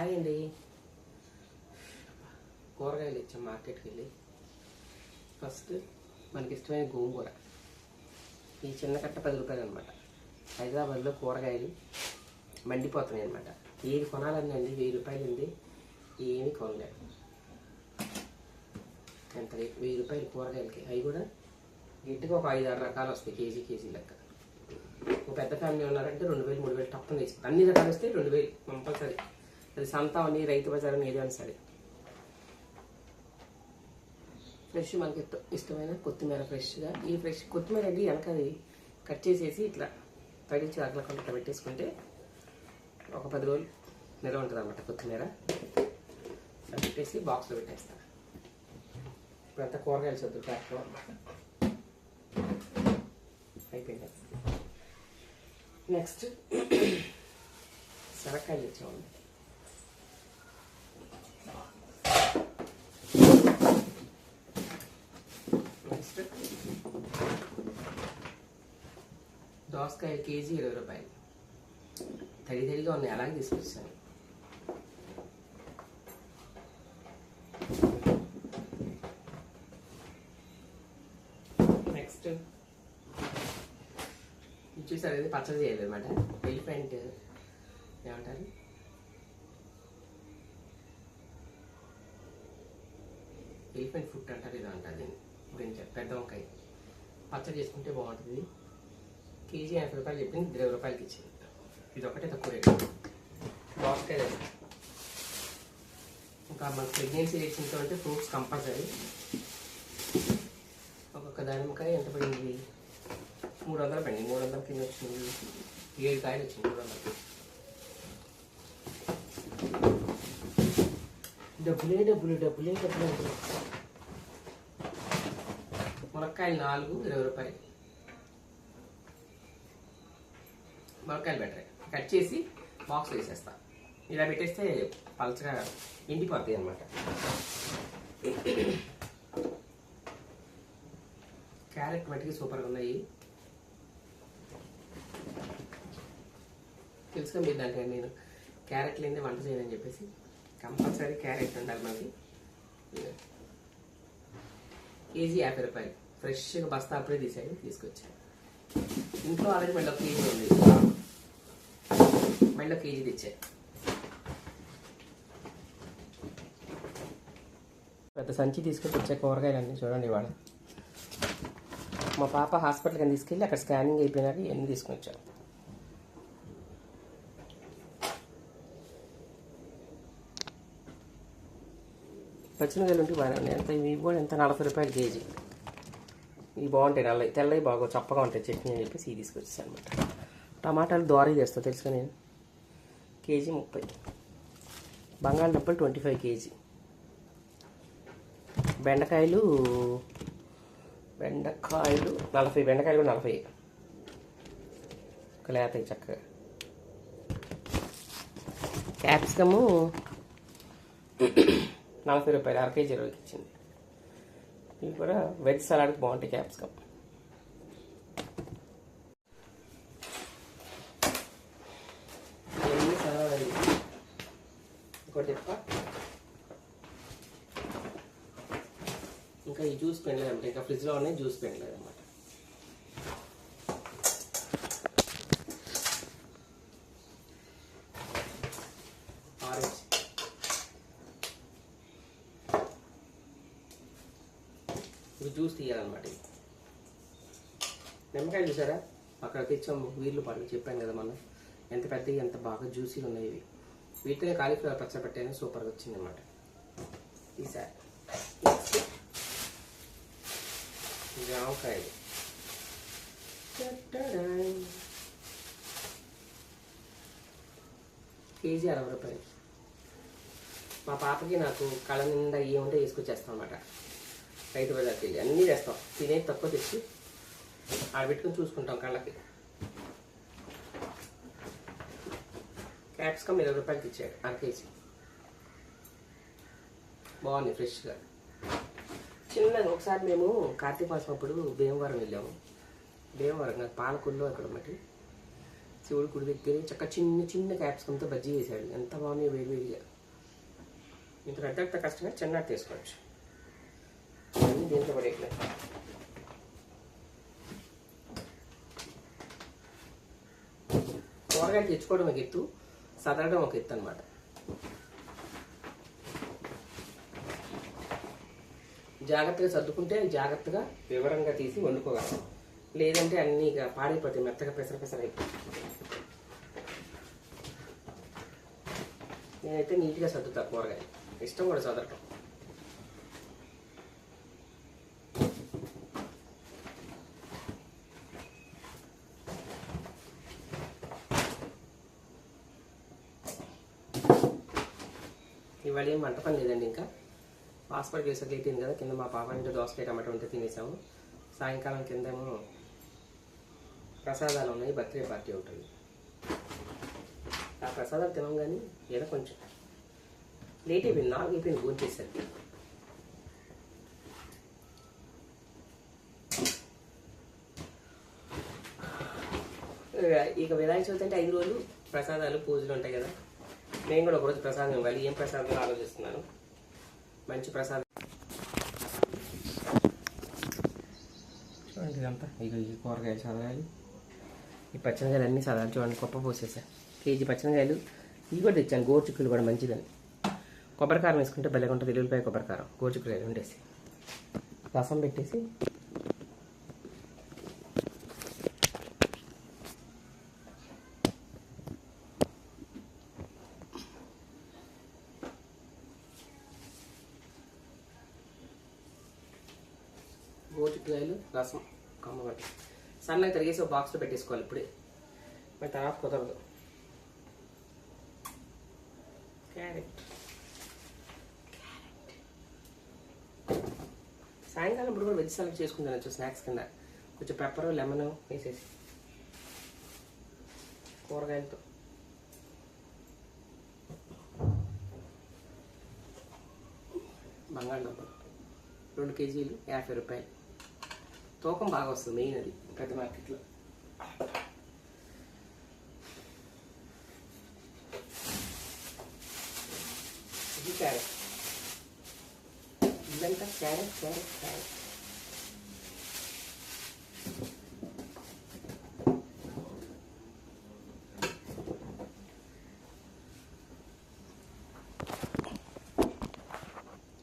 Hi అండి కూరగాయలు ఇచ్చాం మార్కెట్కి వెళ్ళి ఫస్ట్ మనకి ఇష్టమైన గోంగూర. ఈ చిన్న కట్ట పది రూపాయలు అనమాట హైదరాబాద్లో కూరగాయలు మండిపోతున్నాయి అనమాట ఏది కొనాలని అండి వెయ్యి రూపాయలు ఉంది ఏమీ కొనలేదు. ఎంత వెయ్యి రూపాయలు కూరగాయలకి. అవి కూడా గిట్టుగా ఒక ఐదు ఆరు రకాలు వస్తాయి కేజీ కేజీ లెక్క. ఒక పెద్ద ఫ్యామిలీ ఉన్నారంటే రెండు వేలు మూడు వేలు తప్పని వేసి అన్ని రకాలు వస్తే రెండు వేలు కంపల్సరీ. అది సంత అని రైతు బజార్ అని ఏదైనా సరే. ఫ్రెష్ మనకి ఇష్టమైన కొత్తిమీర ఫ్రెష్గా ఈ ఫ్రెష్ కొత్తిమీర అండి వెనకది కట్ చేసేసి ఇట్లా తడిచి అగ్లకుండా ఇట్లా పెట్టేసుకుంటే ఒక పది రోజులు నిల్వ ఉంటుంది అనమాట కొత్తిమీర పెట్టేసి బాక్స్లో పెట్టేస్తాను ఇప్పుడు అంతా కూరగాయలు చదువు ప్యాక్లో అనమాట అయిపోయింది? నెక్స్ట్ శనక్కాయలు తెచ్చామండి నెక్స్ట్ దోసకాయ కేజీ ఇరవై రూపాయలు. తడి తడిగా ఉన్నాయి అలాగే తీసుకొచ్చాను. నెక్స్ట్. ఇది చూసారు ఇది పచ్చడి చేయాలి అనమాట ఎలిఫెంట్ ఏమంటారు? ఎలిఫెంట్ ఫుడ్ అంటారు ఇది అంటారు దీన్ని. గురించి పెద్ద వంకాయ పచ్చడి చేసుకుంటే బాగుంటుంది. కేజీ యాభై రూపాయలు చెప్పింది ఇరవై రూపాయలకి ఇచ్చింది. ఇది ఒకటే తక్కువ రేటు. దోసకాయ ఇంకా మనకు ప్రెగ్నెన్సీ రేట్స్ తర్వాత ఫ్రూట్స్ కంపల్సరీ ఒక్కొక్క దానిమ్మకాయ ఎంత పడింది? మూడు వందలు పడింది. మూడు వందల కింద వచ్చింది. ఏడు కాయలు వచ్చింది మూడు వందలు డబ్బులే డబ్బులు డబ్బులే డబ్బులు. మునక్కాయలు నాలుగు ఇరవై రూపాయలు. మునక్కాయలు బెటర్ కట్ చేసి బాక్స్ వేసేస్తా. ఇలా పెట్టేస్తే పలచగా ఎండిపోతాయి అనమాట క్యారెట్ మట్టికి సూపర్గా ఉన్నాయి. తెలుసుగా మీరు దాంట్లో నేను క్యారెట్ లేని వంట చేయనని చెప్పేసి కంపల్సరీ క్యారెట్ ఉండాలి మనకి కేజీ యాభై రూపాయలు. ఫ్రెష్గా బస్తా అప్పుడే తీసాడు తీసుకొచ్చాను ఇంట్లో ఆల్రెడీ మళ్ళీ ఒక కేజీ ఉంది. మళ్ళీ కేజీ తెచ్చా. పెద్ద సంచి తీసుకొని వచ్చే కూరగాయలన్నీ చూడండి ఇవాళ. మా పాప హాస్పిటల్కి తీసుకెళ్ళి అక్కడ స్కానింగ్ అయిపోయినాక ఇవన్నీ తీసుకుని వచ్చాను పచ్చిమిరకాయలు ఉంటే బాగానే ఉన్నాయి. ఎంత ఇవి కూడా ఎంత నలభై రూపాయలు కేజీ. ఇవి బాగుంటాయి నల్లవి. తెల్లవి బాగా చప్పగా ఉంటాయి. చట్నీ అని చెప్పేసి ఇవి తీసుకొచ్చేసాను అనమాట టమాటాలు దోరీ చేస్తా తెలుసుగా నేను. కేజీ ముప్పై. బంగాళదుంపలు ట్వంటీ ఫైవ్ కేజీ. బెండకాయలు బెండకాయలు నలభై బెండకాయలు కూడా నలభై ఒక లేతాయి చక్కగా. క్యాప్సికము నలభై రూపాయలు అర కేజీ ఇరవైకి ఇచ్చింది. ఇవి కూడా వెజ్ సలాడ్కి బాగుంటాయి క్యాప్సికమ్ ఇవన్నీ సలాడ్ అండి ఇంకోటి చెప్ప ఇంకా ఈ జ్యూస్ ఇంకా ఫ్రిడ్జ్లో ఉన్నాయి జ్యూస్ పెండలేదు అనమాట ఆరెంజ్. ఇప్పుడు జ్యూస్ తీయాలన్నమాట ఇది. నిమ్మకాయలు చూసారా? అక్కడ తెచ్చాము వీళ్ళు పడి చెప్పాను కదా మనం ఎంత పెద్దవి ఎంత బాగా జ్యూసీలు ఉన్నాయి ఇవి. వీటినే కాలీఫ్లవర్ పచ్చ పెట్టాను సూపర్గా వచ్చింది అనమాట ఈసారి జామకాయలు టట్టడాయ్. కేజీ అరవై రూపాయలు మా పాపకి నాకు కళ్ళ నిండా ఏముంటే వేసుకొచ్చేస్తాం అనమాట రైతు బజార్కి వెళ్ళి అన్నీ చేస్తాం తినేది తక్కువ తెచ్చి ఆడ పెట్టుకుని చూసుకుంటాం కళ్ళకి. క్యాప్సికమ్ ఇరవై రూపాయలకి ఇచ్చాడు అర కేజీ. బాగుంది ఫ్రెష్గా. చిన్నది ఒకసారి మేము కార్తీక మాసం అప్పుడు భీమవరం వెళ్ళాము. భీమవరం కాదు పాలకొల్లు అక్కడ ఒకటి శివుడు గుడి దగ్గర చక్క చిన్న చిన్న క్యాప్సికంతో బజ్జీ చేశాడు. ఎంత బాగున్నాయి వేడి వేడిగా ఇంత పెద్ద కష్టంగా చిన్న తీసుకోవచ్చు. అన్నీ దీంట్లో పడేయట్లేదు. కూరగాయలు తెచ్చుకోవడం ఒక ఎత్తు సదరడం ఒక ఎత్తు అనమాట జాగ్రత్తగా సర్దుకుంటే జాగ్రత్తగా వివరంగా తీసి వండుకోగలం. లేదంటే అన్నీ ఇక పాడైపోతాయి మెత్తగా పెసర పెసర నేనైతే నీట్గా సర్దుతా కూరగాయలు. ఇష్టం కూడా సదరటం ఇవాళ ఏం వంట పని లేదండి ఇంకా? హాస్పిటల్ చేసేది అయిపోయింది కదా కింద మా పాప ఇంట్లో దోసకాయ టమాటో ఉంటే తినేసాము. సాయంకాలం కిందేమో ప్రసాదాలు ఉన్నాయి బర్త్డే పార్టీ ఉంటుంది ఆ ప్రసాదాలు తినం కానీ ఏదో కొంచెం లేట్ అయిపోయింది నాలుగు అయిపోయింది భోజనం చేసేది. ఇక వినాయక చవితి అంటే ఐదు రోజులు ప్రసాదాలు పూజలు ఉంటాయి కదా. నేను కూడా ఒకరోజు ప్రసాదం ఇవ్వాలి ఏం ప్రసాదం ఆలోచిస్తున్నాను? మంచి ప్రసాదం. చూడండి ఇదంతా. ఇక ఈ కూరగాయలు చదవాలి ఈ పచ్చనికాయలు అన్నీ చదవాలి చూడండి కుప్ప పోసేసా. కేజీ పచ్చనికాయలు ఇవి కూడా తెచ్చాను గోరుచిక్కులు కూడా మంచిదని. కొబ్బరికారం వేసుకుంటే భలే ఉంటుంది ఎల్లుల్లిపాయ కొబ్బరికారం గోరుచిక్కులు ఉండేసి రసం పెట్టేసి గోచుకాయలు రసం కమ్మగడ్డ సన్నగా తిరిగేసి ఒక బాక్స్లో పెట్టేసుకోవాలి ఇప్పుడే. మరి తర్వాత కుదరదు. క్యారెట్ సాయంకాలం ఇప్పుడు కూడా వెజ్ సెలెక్ట్ చేసుకుంటాను వచ్చి స్నాక్స్ కింద. కొంచెం పెప్పర్ లెమన్ వేసేసి. కూరగాయలతో. బంగాళదుంపలు. రెండు కేజీలు యాభై రూపాయలు. తూకం బాగా వస్తుంది మెయిన్ అది పెద్ద మార్కెట్లో ఇది క్యారెట్ ఇదంతా క్యారెట్ క్యారెట్ క్యారెట్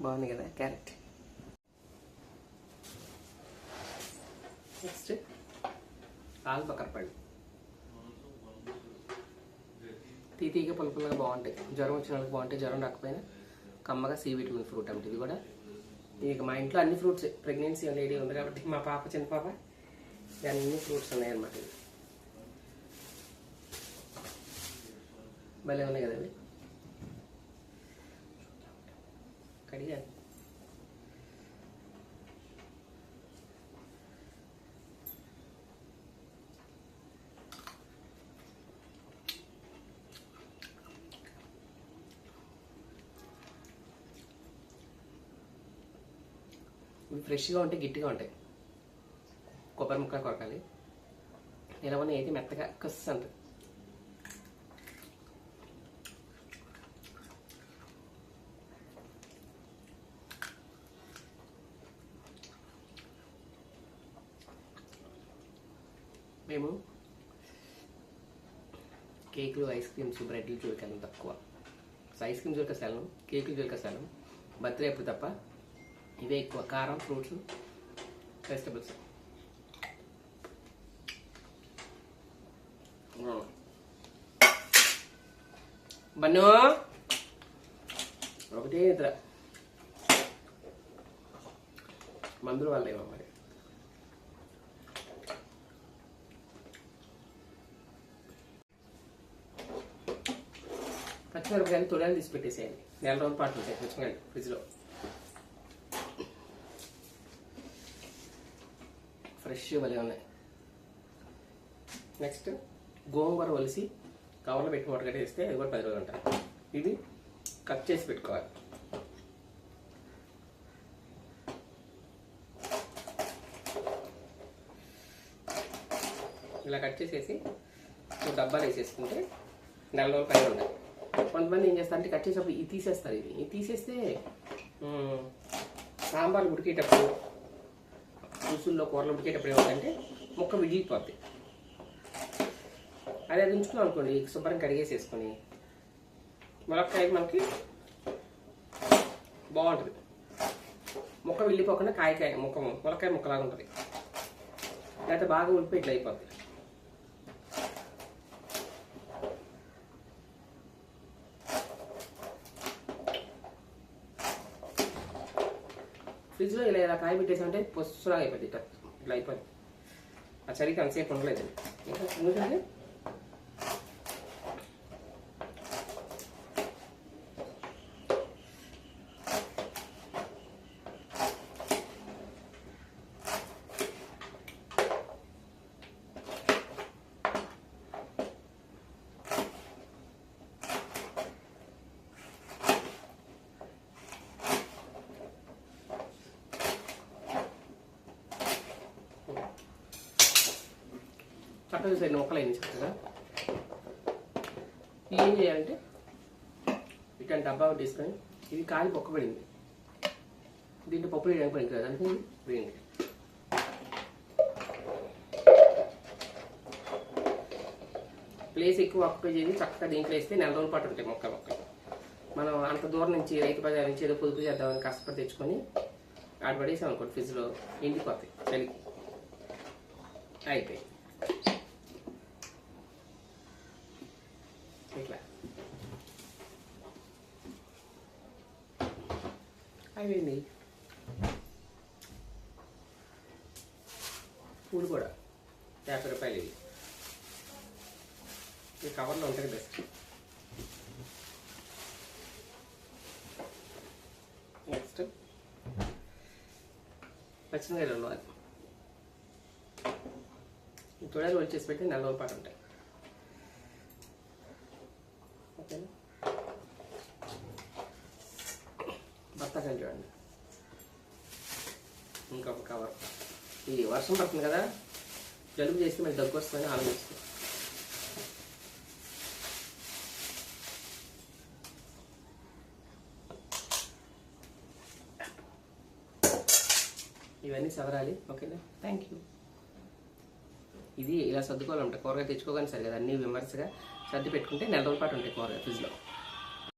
బాగుంది కదా క్యారెట్ నెక్స్ట్ ఆలు పక్కరపండి తీతీగా పులుపులుగా బాగుంటాయి. జ్వరం వచ్చిన వాళ్ళకి బాగుంటాయి. జ్వరం రాకపోయినా కమ్మగా సి విటమిన్ ఫ్రూట్ అంటే ఇది కూడా. ఇక మా ఇంట్లో అన్ని ఫ్రూట్స్. ప్రెగ్నెన్సీ లేడీ ఉంది కాబట్టి మా పాప చిన్న పాప అన్ని ఫ్రూట్స్ ఉన్నాయన్నమాట ఇవి. భలే ఉన్నాయి కదా ఇవి కడిగాను. ఇవి ఫ్రెష్గా ఉంటాయి గిట్టిగా ఉంటాయి. కొబ్బరి ముక్క కొరకాలి. నిలవన అయితే మెత్తగా కస్ అంటుంది మేము కేకులు ఐస్ క్రీమ్స్ బ్రెడ్లు చూడకెళ్ళం తక్కువ. ఐస్ క్రీమ్ చూడక సెలం కేకులు చూడక సెలం బర్త్డే ఎప్పుడు తప్ప ఇవే ఎక్కువ కారం ఫ్రూట్స్ వెజిటబుల్స్ బన్ను ఒకటే నిద్ర మందుల ఏమో మరి పచ్చిమిరపకాయలు తొడాలు తీసి పెట్టేసేయండి. నెల రోజుల పాటు ఉంటాయి పచ్చిమిరపకాయలు ఫ్రిడ్జ్లో. ఫ్రెష్ భలే ఉన్నాయి నెక్స్ట్ గోంగూర ఒలిసి కవర్లో పెట్టి మొట్టగడ్డ వేస్తే అది కూడా పది రోజులు ఉంటాయి ఇది కట్ చేసి పెట్టుకోవాలి. ఇలా కట్ చేసేసి డబ్బాలు వేసేసుకుంటే నెల రోజుల పైన ఉంటాయి కొంతమంది ఏం చేస్తారంటే కట్ చేసేటప్పుడు ఇది తీసేస్తారు ఇది ఇది తీసేస్తే సాంబార్ ఉడికేటప్పుడు పులుసుల్లో కూరలు ఉడికేటప్పుడు ఏమవుతుందంటే ముక్క విడిగిపోద్ది అది అది ఉంచుకున్నాం అనుకోండి శుభ్రం కడిగేసేసుకొని ములక్కాయ మనకి బాగుంటుంది. ముక్క వెళ్ళిపోకుండా కాయకాయ ముక్క ములకాయ ముక్కలాగా ఉంటుంది. లేకపోతే బాగా ఉడిపోయి ఇట్లా ఫ్రిడ్జ్లో ఇలా ఇలా కాయ పెట్టేసామంటే పొస్సులాగా అయిపోతుంది ఇట్లా. ఇట్లా అయిపోద్ది. ఆ చలికి అంతసేపు ఉండలేదు ఇంకా ఎందుకంటే చక్కగా చూసారు మొక్కలైంది చక్కగా. ఏం చేయాలంటే ఇట్లా డబ్బా ఒకటి తీసుకొని ఇది కాలి పొక్కబడింది దీంట్లో పప్పు వేయడానికి పనికి కదా అంటే వేయండి. ప్లేస్ ఎక్కువ ఆక్యుపై చేసి చక్కగా దీంట్లో వేస్తే నెల రోజుల పాటు ఉంటాయి మొక్క మొక్కలు మనం అంత దూరం నుంచి రైతు బజార్ నుంచి ఏదో పొదుపు చేద్దామని కష్టపడి తెచ్చుకొని ఆడ పడేసాం అనుకోండి ఫ్రిడ్జ్లో ఎండిపోతాయి చలికి అయిపోయి ఇట్లా అయిపోయింది పూలు కూడా. యాభై రూపాయలు ఇవి. ఈ కవర్లో ఉంటుంది బెస్ట్ నెక్స్ట్ పచ్చిమిరకాయలు ఉన్నాయి. ఈ తొడలు వచ్చేసి పెట్టి నెల పాటు ఉంటాయి ఓకేనా బత్తాకాయలు చూడండి ఇంకొక కవర్ ఈ వర్షం పడుతుంది కదా జలుబు చేస్తే మరి దగ్గు వస్తుందని ఆలోచిస్తాం ఇవన్నీ సవరాలి ఓకేనా? థ్యాంక్ యూ ఇది ఇలా సర్దుకోవాలంట. కూరగాయ తెచ్చుకోగానే సరే కదా అన్ని విమర్శగా సర్ది పెట్టుకుంటే నెల రోజుల పాటు ఉంటాయి కూరగాయ ఫ్రిడ్జ్లో.